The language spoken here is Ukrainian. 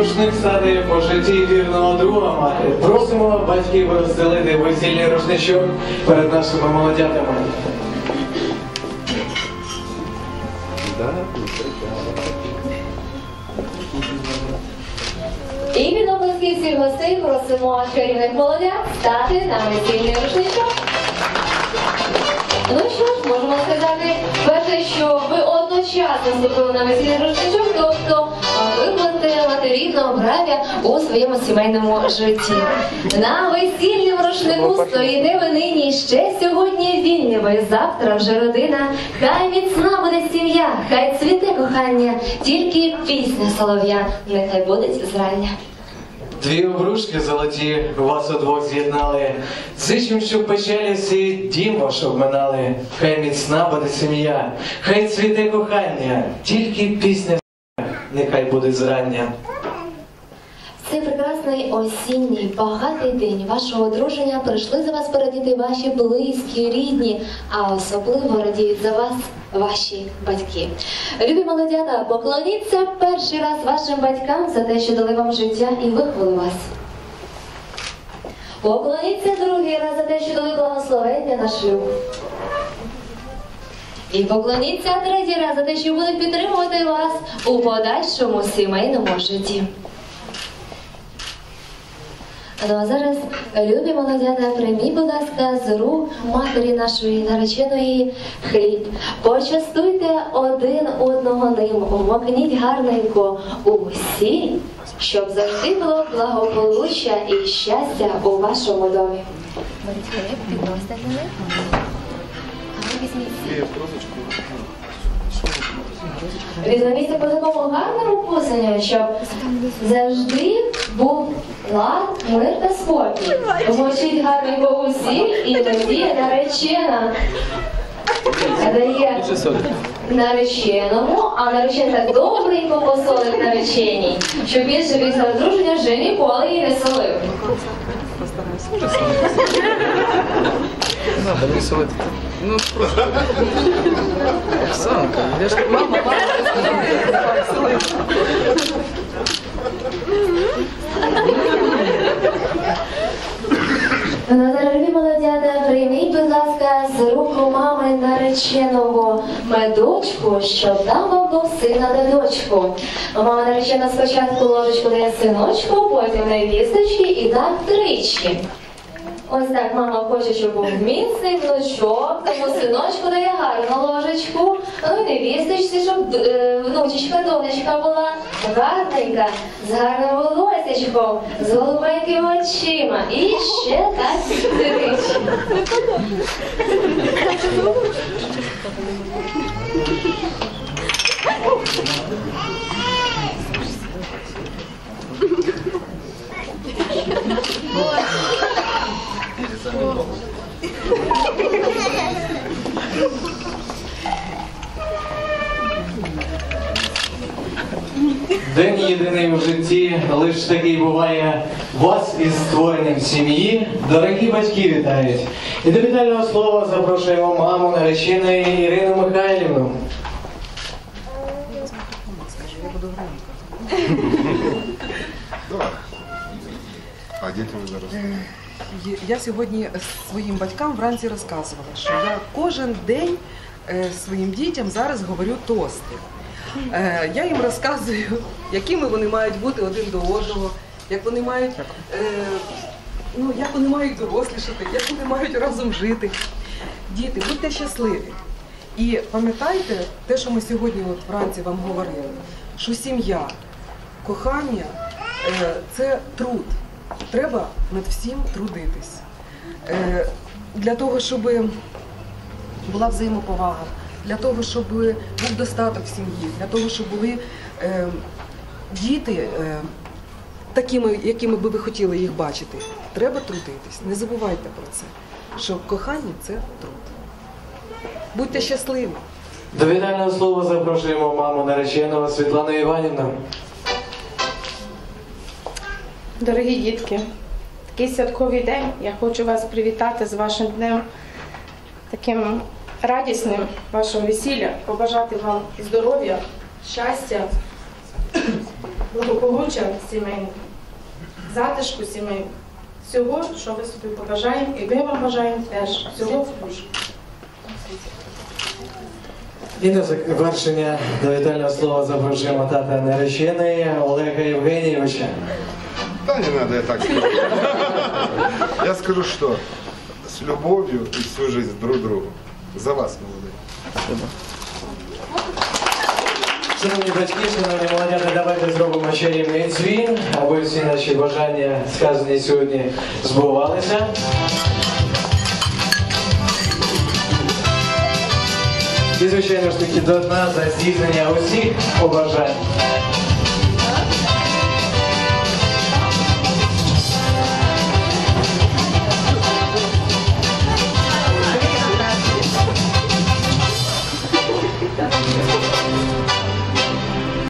зручним стати по житті вірного друга мати. Просимо батьків розстелити весільний рушничок перед нашими молодятами. І від обласких всіх гостей просимо чарівних молодят стати на весільний рушничок. Ну що ж, можемо сказати, перше, що ви одночасно вступили на весільний рушничок, тобто виклати матерівного бравя у своєму сімейному житті. На весільному рушнику стоїте ви нині ще сьогодні вільні ви, завтра вже родина. Хай міцна буде сім'я, хай цвіте кохання, тільки пісня солов'я, нехай буде зрання. Дві обрушки золоті вас удвох з'єднали. Зичим, щоб печалі всі дім ваш обминали. Хай міцна буде сім'я, хай цвіте кохання, тільки пісня нехай буде зрання. Цей прекрасний осінній багатий день вашого одруження прийшли за вас порадіти ваші близькі, рідні, а особливо радіють за вас ваші батьки. Любі молодята, поклоніться перший раз вашим батькам за те, що дали вам життя і виховали вас. Поклоніться другий раз за те, що дали благословення на шлюб. І поклоніться третій раз за те, що будуть підтримувати вас у подальшому сімейному житті. Ну а зараз, любі молодята, прийміть, будь ласка, з рук матері нашої нареченої хліб. Почастуйте один одного ним, вмокніть гарненько усі, щоб завжди було благополуччя і щастя у вашому домі. Візьміть. По такому гарному писанню, щоб завжди був лад, мир та спокій. Вмочіть гарненько усі і тоді наречена дає нареченому, а наречений так добренько посолить нареченій, щоб більше після одруження вже ніколи її не солив. Надо висувати. Ну просто. Оксанка, я ж мама, Дорогі молодята, прийміть, будь ласка, з руку мами нареченого медочку, щоб дав вам Бог сина та дочку. Мама наречена спочатку ложечку дає синочку, потім невісточки і так тричі. Ось так мама хоче, щоб був міцний внучок, тому синочку дає гарну ложечку, ну і невісточці, щоб е, внучечка, донечка була гарненька, з гарним волосечком, з голубенькими очима. І ще так тричі. День єдиний у житті, лиш такий буває. Вас із створенням сім'ї, дорогі батьки вітають. І до вітального слова запрошуємо маму нареченої Ірину Михайлівну. А дітям зараз. Я сьогодні своїм батькам вранці розказувала, що я кожен день е, своїм дітям зараз говорю тости. Е, Я їм розказую, якими вони мають бути один до одного, як вони мають, е, ну, як вони мають дорослішати, як вони мають разом жити. Діти, будьте щасливі. І пам'ятайте те, що ми сьогодні от вранці вам говорили, що сім'я, кохання е, це труд. Треба над всім трудитись. Для того, щоб була взаємоповага, для того, щоб був достаток в сім'ї, для того, щоб були е, діти е, такими, якими би ви хотіли їх бачити. Треба трудитись. Не забувайте про це, що кохання це труд. Будьте щасливі. До вітального слова запрошуємо маму нареченого Світлану Іванівну. Дорогі дітки, такий святковий день. Я хочу вас привітати з вашим днем, таким радісним вашого весілля, побажати вам здоров'я, щастя, благополуччя сімейного, затишку сімейного, всього, що ви собі побажаємо, і ми вам бажаємо теж всього хорошого. І на завершення до вітального слова запрошуємо тата нареченої Олега Євгенійовича. Да, не надо, я так скажу. Я скажу, что с любовью и всю жизнь друг другу. За вас, молодые. Шановні батьки, шановні молодята, давайте зробимо чарівний дзвін, аби всі наші бажання, сказані сьогодні, збувалися. І, звичайно ж таки, до дна за здійснення усіх побажань.